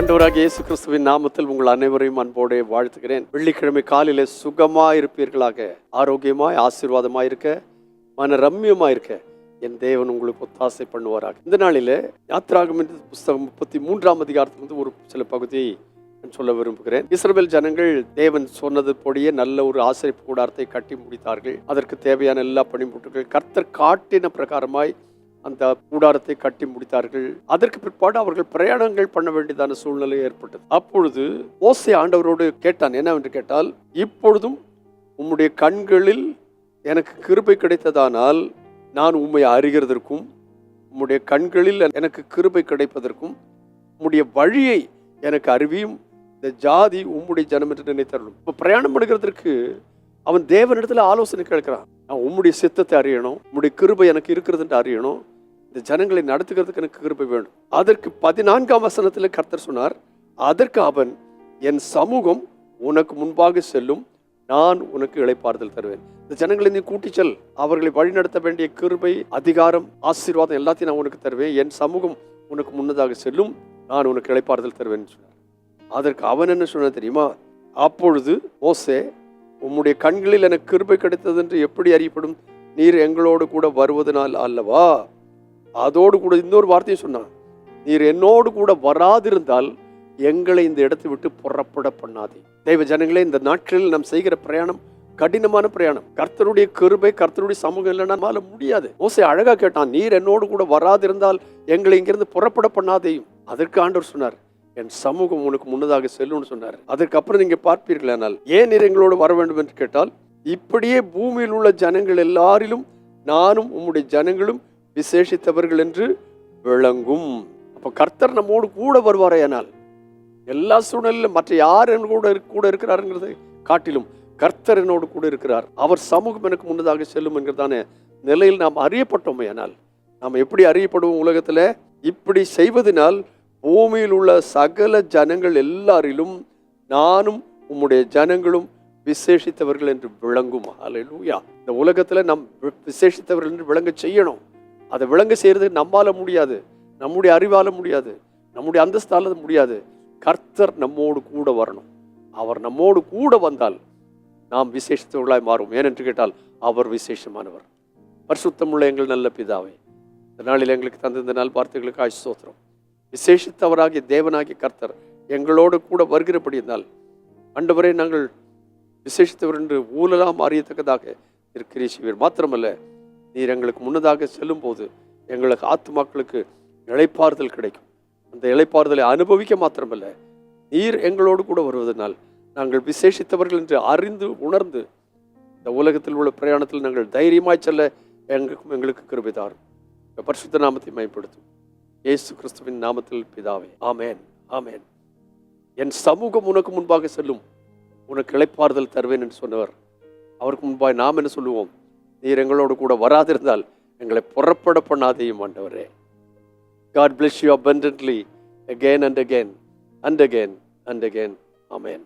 அண்டவராக இயேசு கிறிஸ்துவின் நாமத்தில் உங்கள் அனைவரையும் அன்போடு வாழ்த்துகிறேன். வெள்ளிக்கிழமை காலையில் சுகமாக இருப்பீர்களாக ஆரோக்கியமாய் ஆசீர்வாதமாக இருக்க மன ரம்யமாக இருக்க என் தேவன் உங்களுக்கு ஒத்தாசை பண்ணுவாராக. இந்த நாளில் யாத்ராகம் என்ற புஸ்தகம் முப்பத்தி மூன்றாம் அதிகாரத்திலிருந்து ஒரு சில பகுதியை நான் சொல்ல விரும்புகிறேன். இஸ்ரேல் ஜனங்கள் தேவன் சொன்னது போடியே நல்ல ஒரு ஆசிரியப்பு கூடாரத்தை கட்டி முடித்தார்கள். அதற்கு தேவையான எல்லா பணிமுட்டுகள் கர்த்தர் காட்டின பிரகாரமாய் அந்த கூடாரத்தை கட்டி முடித்தார்கள். அதற்கு பிற்பாடு அவர்கள் பிரயாணங்கள் பண்ண வேண்டியதான சூழ்நிலை ஏற்பட்டது. அப்பொழுது ஓசை ஆண்டவரோடு கேட்டான் என்னவென்று கேட்டால் இப்பொழுதும் உம்முடைய கண்களில் எனக்கு கிருபை கிடைத்ததானால் நான் உம்மை அறிகிறதற்கும் உம்முடைய கண்களில் எனக்கு கிருபை கிடைப்பதற்கும் உம்முடைய வழியை எனக்கு அறிவியும் இந்த ஜாதி உம்முடைய ஜனம் என்று நினைத்தரணும் இப்போ பிரயாணம் பண்ணுகிறதற்கு அவன் தேவனிடத்தில் ஆலோசனை கேட்கிறான். நான் உம்முடைய சித்தத்தை அறியணும் உம்முடைய கிருபை எனக்கு இருக்கிறது என்று அறியணும். இந்த ஜனங்களை நடத்துகிறதுக்கு எனக்கு கிருப்பை வேண்டும். அதற்கு பதினான்காம் வசனத்தில் கர்த்தர் சொன்னார் அதற்கு அவன் என் சமூகம் உனக்கு முன்பாக செல்லும் நான் உனக்கு இழைப்பாறுதல் தருவேன். இந்த ஜனங்களை நீ கூட்டி செல் அவர்களை வழிநடத்த வேண்டிய கிருபை அதிகாரம் ஆசீர்வாதம் எல்லாத்தையும் நான் உனக்கு தருவேன். என் சமூகம் உனக்கு முன்னதாக செல்லும் நான் உனக்கு இழைப்பாறுதல் தருவேன் சொன்னார். அதற்கு அவன் என்ன சொன்ன தெரியுமா? அப்பொழுது ஓசே உம்முடைய கண்களில் எனக்கு கிருபை கிடைத்தது என்று எப்படி அறியப்படும்? நீர் எங்களோடு கூட வருவதனால் அல்லவா? அதோடு கூட இன்னொரு வார்த்தையும் சொன்னான். நீர் என்னோடு கூட வராதிருந்தால் எங்களை இந்த இடத்தை விட்டு புறப்பட பண்ணாதே. தெய்வ ஜனங்களே இந்த நாட்களில் நாம் செய்கிற பிரயாணம் கடினமான பிரயாணம். கர்த்தருடைய கருபை கர்த்தருடைய சமூகம் இல்லைன்னா முடியாது. மோசை அழகா கேட்டான் நீர் என்னோடு கூட வராதிருந்தால் எங்களை இங்கிருந்து புறப்பட பண்ணாதேயும் அதற்கு ஆண்டவர் சொன்னார் என் சமூகம் உனக்கு முன்னதாக செல்லும்னு சொன்னார். அதுக்கப்புறம் நீங்க பார்ப்பீர்களானால் ஏன் நீர் எங்களோடு வர வேண்டும் என்று கேட்டால் இப்படியே பூமியில் உள்ள ஜனங்கள் எல்லாரிலும் நானும் உம்முடைய ஜனங்களும் விசேஷித்தவர்கள் என்று விளங்கும். அப்போ கர்த்தர் நம்மோடு கூட வருவாரையானால் எல்லா சூழ்நிலையிலும் மற்ற யார் என் கூட கூட இருக்கிறாருங்கிறதை காட்டிலும் கர்த்தர் என்னோடு கூட இருக்கிறார். அவர் சமூகம் எனக்கு முன்னதாக செல்லும் என்கிறதான நிலையில் நாம் அறியப்பட்டோமே ஆனால் நாம் எப்படி அறியப்படுவோம் உலகத்தில்? இப்படி செய்வதனால் பூமியில் உள்ள சகல ஜனங்கள் எல்லாரிலும் நானும் உம்முடைய ஜனங்களும் விசேஷித்தவர்கள் என்று விளங்கும். அல்லேலூயா இந்த உலகத்தில் நாம் விசேஷித்தவர்கள் என்று விளங்க செய்யணும். அதை விளங்க செய்கிறது நம்மால் முடியாது. நம்முடைய அறிவால் முடியாது. நம்முடைய அந்தஸ்தால் முடியாது. கர்த்தர் நம்மோடு கூட வரணும். அவர் நம்மோடு கூட வந்தால் நாம் விசேஷத்தவர்களாய் மாறும் ஏனென்று கேட்டால் அவர் விசேஷமானவர். பரிசுத்தமுள்ள எங்கள் நல்ல பிதாவே இந்த நாளில் எங்களுக்கு தந்திருந்த நாள் வார்த்தைகளுக்கு ஆசிசோத்திரம் விசேஷித்தவராகிய தேவனாகிய கர்த்தர் எங்களோடு கூட வருகிறபடியினால் அண்டவரை நாங்கள் விசேஷித்தவர் என்று ஊழலாம் அறியத்தக்கதாக இருக்கிறீர். மாத்திரமல்ல நீர் எங்களுக்கு முன்னதாக செல்லும்போது எங்களுக்கு ஆத்துமாக்களுக்கு இழைப்பாறுதல் கிடைக்கும். அந்த இழைப்பாறுதலை அனுபவிக்க மாத்திரமல்ல நீர் எங்களோடு கூட வருவதனால் நாங்கள் விசேஷித்தவர்கள் என்று அறிந்து உணர்ந்து இந்த உலகத்தில் உள்ள பிரயாணத்தில் நாங்கள் தைரியமாய் செல்ல எங்களுக்கும் எங்களுக்கு கிருபை தாரும். பரிசுத்த நாமத்தை மேம்படுத்தும் இயேசு கிறிஸ்துவின் நாமத்தில் பிதாவே ஆமேன் ஆமேன். என் சமூகம் உனக்கு முன்பாக செல்லும் உனக்கு இழைப்பாறுதல் தருவேன் என்று சொன்னவர். அவருக்கு முன்பாக நாம் என்ன சொல்லுவோம்? நீர் எங்களோடு கூட வராதிருந்தால் எங்களை புறப்பட பண்ணாதையும் ஆண்டவரே God bless you abundantly again and again and again and again amen